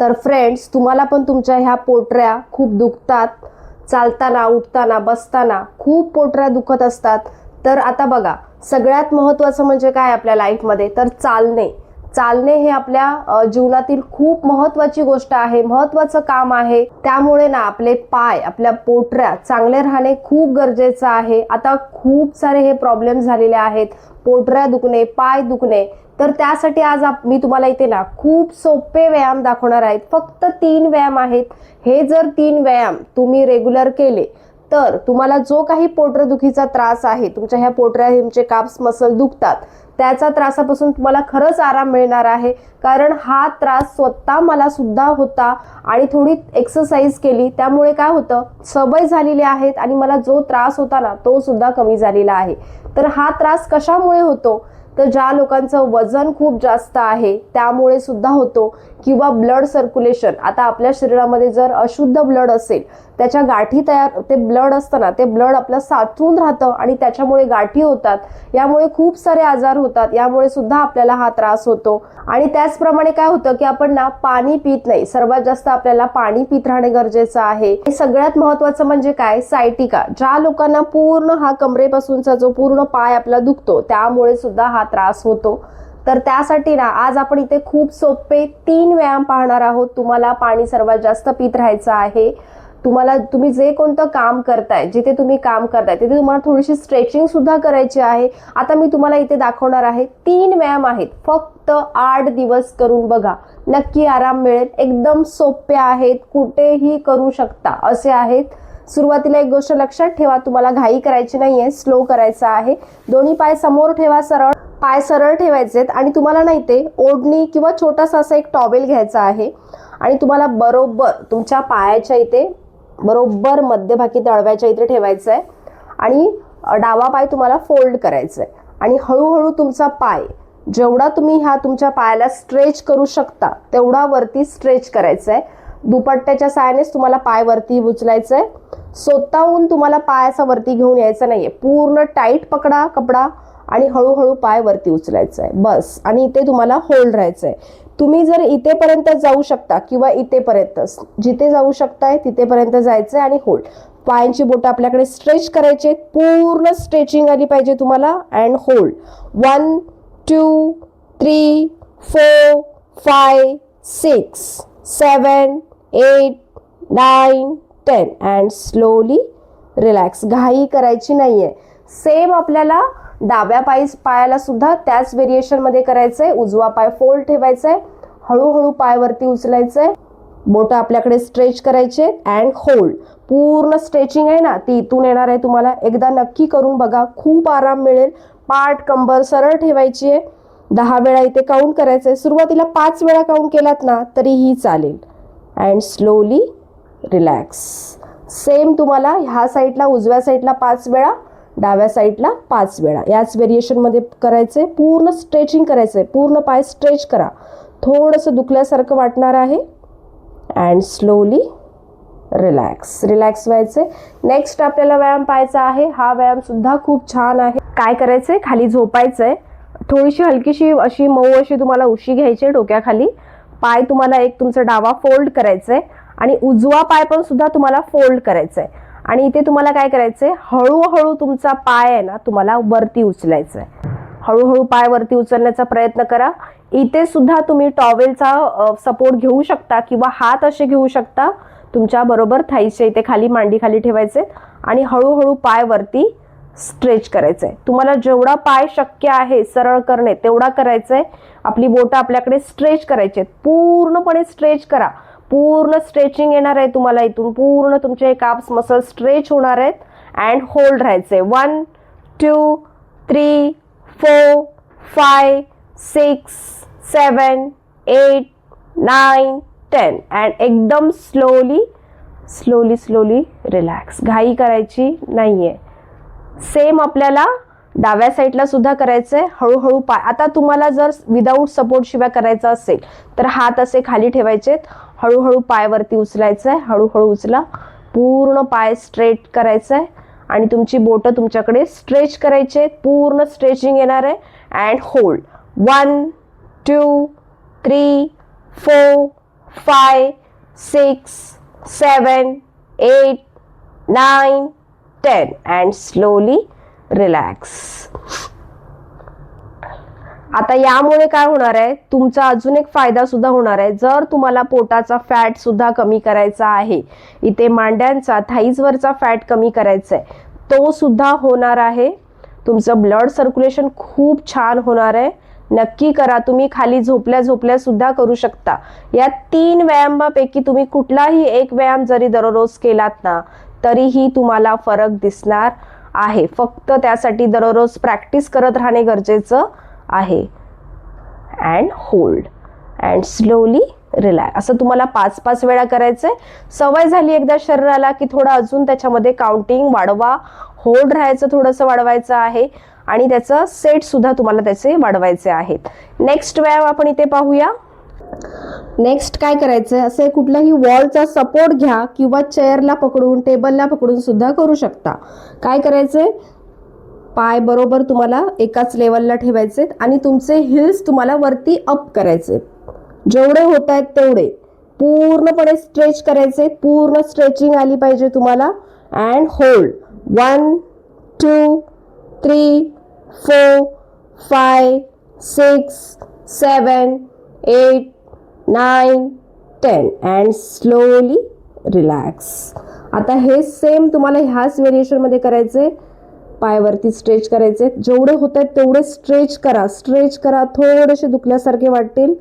तर फ्रेंड्स तुम्हाला पण तुमच्या ह्या पोटऱ्या खूप दुखतात. चालताना उठताना बसताना खूप पोटऱ्या दुखत असतात. तर आता बघा सगळ्यात महत्त्वाचं म्हणजे काय आपल्या लाईफमध्ये तर चालणे. चालणे हे आपल्या जीवनातील खूप महत्त्वाची गोष्ट आहे महत्त्वाचं काम आहे. त्यामुळे ना आपले पाय आपल्या पोटऱ्या चांगले राहणे खूप गरजेचं आहे. आता खूप सारे हे प्रॉब्लेम झालेले आहेत. पोटऱ्या दुखणे पाय दुखणे तर त्यासाठी आज आप- मी तुम्हाला इथे ना खूप सोपे व्यायाम दाखवणार आहेत. फक्त तीन व्यायाम आहेत. हे जर तीन व्यायाम तुम्ही रेग्युलर केले तर तुम्हाला जो काही पोटरदुखीचा त्रास आहे तुमच्या ह्या पोटऱ्या हिमचे काप्स मसल दुखतात त्याचा त्रासापासून तुम्हाला खरंच आराम मिळणार आहे. कारण हा त्रास स्वतः मला सुद्धा होता आणि थोडी एक्सरसाइज केली. त्यामुळे काय होतं सवय झालेली आहेत आणि मला जो त्रास होता ना तो सुद्धा कमी झालेला आहे. तर हा त्रास कशामुळे होतो? तर ज्या लोकांचं वजन खूप जास्त आहे त्यामुळे सुद्धा होतो. किंवा ब्लड सर्क्युलेशन आता आपल्या शरीरामध्ये जर अशुद्ध ब्लड असेल त्याच्या गाठी तयार ते ब्लड असतं ना ते ब्लड आपलं साचून राहतं आणि त्याच्यामुळे गाठी होतात. यामुळे खूप सारे आजार होतात यामुळे सुद्धा आपल्याला हा त्रास होतो. आणि त्याचप्रमाणे काय होतं की आपण ना पाणी पित नाही. सर्वात जास्त आपल्याला पाणी पित राहणे गरजेचं आहे. सगळ्यात महत्वाचं म्हणजे काय? सायटिका. ज्या लोकांना पूर्ण हा कमरेपासूनचा जो पूर्ण पाय आपला दुखतो त्यामुळे सुद्धा हा त्रास होतो. तर त्यासाठी ना आज आपण इथे खूप सोपे तीन व्यायाम पाहणार आहोत. तुम्हाला पाणी सर्वात जास्त पित राहायचं आहे. तुम्हाला तुम्ही जे कोणतं काम करताय जिथे तुम्ही काम करताय तिथे तुम्हाला थोडीशी स्ट्रेचिंग सुद्धा करायची आहे. आता मी तुम्हाला इथे दाखवणार आहे तीन व्यायाम आहेत. फक्त आठ दिवस करून बघा. नक्की आराम मिळेल. एकदम सोपे आहेत. कुठेही करू शकता. असे आहेत. सुरुवातीला एक गोष्ट लक्षात ठेवा तुम्हाला घाई करायची नाहीये स्लो करायचा आहे. दोन्ही पाय समोर ठेवा सरळ. पाय सरळ ठेवायचे आणि तुम्हाला नाही ते ओढणी किंवा छोटासा असा एक टॉवेल घ्यायचा आहे. आणि तुम्हाला बरोबर तुमच्या पायाच्या इथे बरोबर मध्यभागी तळव्याच्या इथे ठेवायचं आहे आणि डावा पाय तुम्हाला फोल्ड करायचा आहे आणि हळूहळू तुमचा पाय जेवढा तुम्ही ह्या तुमच्या पायाला स्ट्रेच करू शकता तेवढा वरती स्ट्रेच करायचा आहे दुपट्ट्याच्या साहाय्यानेच तुम्हाला पाय वरती उचलायचं आहे स्वतःहून तुम्हाला पाय असा वरती घेऊन यायचा आहे पूर्ण टाईट पकडा कपडा आणि हळूहळू पाय वरती उचलायचं आहे बस. आणि इथे तुम्हाला होल्ड राहायचं आहे तुम्ही जर इथेपर्यंत जाऊ शकता किंवा इथेपर्यंत जिथे जाऊ शकताय तिथेपर्यंत जायचं आणि होल्ड. पायांची बोटं आपल्याकडे स्ट्रेच करायचे पूर्ण स्ट्रेचिंग आली पाहिजे तुम्हाला and hold. One two three four five six seven eight nine ten and slowly relax घाई करायची नाही आहे सेम आपल्याला डाव्या पायीस पायाला सुद्धा त्याच व्हेरिएशनमध्ये करायचं आहे उजवा पाय फोल्ड ठेवायचा आहे हळूहळू पायवरती उचलायचं आहे बोटं आपल्याकडे स्ट्रेच करायचे अँड होल्ड पूर्ण स्ट्रेचिंग आहे ना ती इथून येणार आहे तुम्हाला. एकदा नक्की करून बघा. खूप आराम मिळेल. पाठ कंबर सरळ ठेवायची आहे. दहा वेळा इथे काउंट करायचं आहे सुरुवातीला पाच वेळा काउंट केलात ना तरीही चालेल. अँड स्लोली रिलॅक्स सेम तुम्हाला ह्या साईडला उजव्या साईडला पाच वेळा डाव्या साईडला पाच वेळा. याच व्हेरिएशनमध्ये करायचं आहे पूर्ण स्ट्रेचिंग करायचं आहे पूर्ण पाय स्ट्रेच करा. थोडंसं दुखल्यासारखं वाटणार आहे. अँड स्लोली रिलॅक्स रिलॅक्स व्हायचे नेक्स्ट आपल्याला व्यायाम पाहायचा आहे. हा व्यायाम सुद्धा खूप छान आहे. काय करायचंय? खाली झोपायचंय. थोडीशी हलकीशी अशी मऊ अशी तुम्हाला उशी घ्यायची आहे डोक्याखाली. पाय तुम्हाला एक तुमचा डावा फोल्ड करायचा आहे आणि उजवा पाय पण सुद्धा तुम्हाला फोल्ड करायचा आहे आणि इथे तुम्हाला काय करायचंय? हळूहळू तुमचा पाय आहे ना तुम्हाला वरती उचलायचा आहे हळूहळू पाय वरती उचलण्याचा प्रयत्न करा. इथे सुद्धा तुम्ही टॉवेलचा सपोर्ट घेऊ शकता किंवा हात असे घेऊ शकता. तुमच्या बरोबर थाईच्या इथे खाली मांडी खाली ठेवायचे आणि हळूहळू पाय वरती स्ट्रेच करायचं आहे तुम्हाला जेवढा पाय शक्य आहे सरळ करणे तेवढा करायचं आहे आपली बोटं आपल्याकडे स्ट्रेच करायची आहेत पूर्णपणे स्ट्रेच करा. पूर्ण स्ट्रेचिंग येणार आहे तुम्हाला इथून. पूर्ण तुमचे काप्स मसल स्ट्रेच होणार आहेत. अँड होल्ड राहायचे one two three four five six seven eight nine ten and एकदम स्लोली स्लोली स्लोली रिलॅक्स घाई करायची नाही आहे सेम आपल्याला डाव्या साईडला सुद्धा करायचं आहे हळूहळू पाय आता तुम्हाला जर विदाऊट सपोर्ट शिवाय करायचं असेल तर हात असे खाली ठेवायचे हळूहळू पाय वरती उचलायचं आहे हळूहळू उचला. पूर्ण पाय स्ट्रेट करायचं आहे आणि तुमची बोटं तुमच्याकडे स्ट्रेच करायची आहेत. पूर्ण स्ट्रेचिंग येणार आहे. And hold one two three four five six seven eight nine ten and slowly relax आता यामुळे काय होणार आहे? तुमचा अजून एक फायदा सुद्धा होणार आहे. जर तुम्हाला पोटाचा फॅट सुद्धा कमी करायचा आहे इथे मांड्यांचा थाईजवरचा फॅट कमी करायचा आहे तो सुद्धा होणार आहे. तुमचं ब्लड सर्क्युलेशन खूप छान होणार आहे. नक्की करा. तुम्ही खाली झोपल्या झोपल्या सुद्धा करू शकता. या तीन व्यायामापैकी तुम्ही कुठलाही एक व्यायाम जरी दररोज केलात ना तरीही तुम्हाला फरक दिसणार आहे. फक्त त्यासाठी दररोज प्रॅक्टिस करत राहणे गरजेचं. आहे. And hold and slowly relax असं तुम्हाला पाच पाच वेळा करायचं आहे सवय झाली एकदा शरीराला की थोडं अजून त्याच्यामध्ये काउंटिंग वाढवा. होल्ड राहायचं थोडंसं वाढवायचं आहे. आणि त्याचं सेट सुद्धा तुम्हाला त्याचे वाढवायचे आहेत. नेक्स्ट व्यायाम आपण इथे पाहूया. नेक्स्ट काय करायचंय? असे कुठल्याही वॉलचा सपोर्ट घ्या किंवा चेअरला पकडून टेबलला पकडून सुद्धा करू शकता. काय करायचंय? पाय बरोबर तुम्हाला एकाच लेवलला ठेवायचे आणि तुमचे हिल्स तुम्हाला वरती अप करायचे जेवढे होत आहेत तेवढे. पूर्णपणे स्ट्रेच करायचे पूर्ण स्ट्रेचिंग आली पाहिजे तुम्हाला. And hold one two three four five six seven eight nine ten and slowly relax आता हे सेम तुम्हाला ह्याच व्हेरिएशनमध्ये करायचे पायवरती स्ट्रेच करायचे. जेवढे होत आहेत तेवढे स्ट्रेच करा. स्ट्रेच करा. थोडेसे दुखल्यासारखे वाटतील.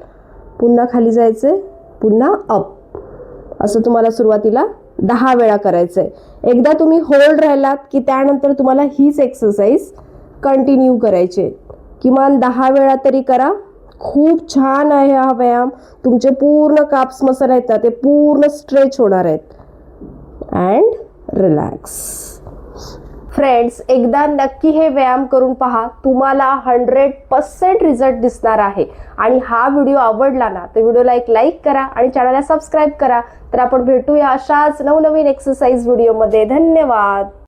पुन्हा खाली जायचे पुन्हा अप असं तुम्हाला सुरुवातीला दहा वेळा करायचं आहे एकदा तुम्ही होल्ड राहिलात की त्यानंतर तुम्हाला हीच एक्सरसाइज कंटिन्यू करायची. आहे. किमान दहा वेळा तरी करा. खूप छान आहे हा व्यायाम. तुमचे पूर्ण काप्स मसल आहेत ना ते पूर्ण स्ट्रेच होणार आहेत. अँड रिलॅक्स फ्रेंड्स एकदा नक्की हे व्यायाम करून पहा. तुम्हाला हंड्रेड पर्सेंट रिझल्ट दिसणार आहे. आणि हा व्हिडिओ आवडला ना तर व्हिडिओला एक लाईक करा आणि चॅनलला सबस्क्राईब करा. तर आपण भेटूया अशाच नवनवीन एक्सरसाइज व्हिडिओमध्ये धन्यवाद!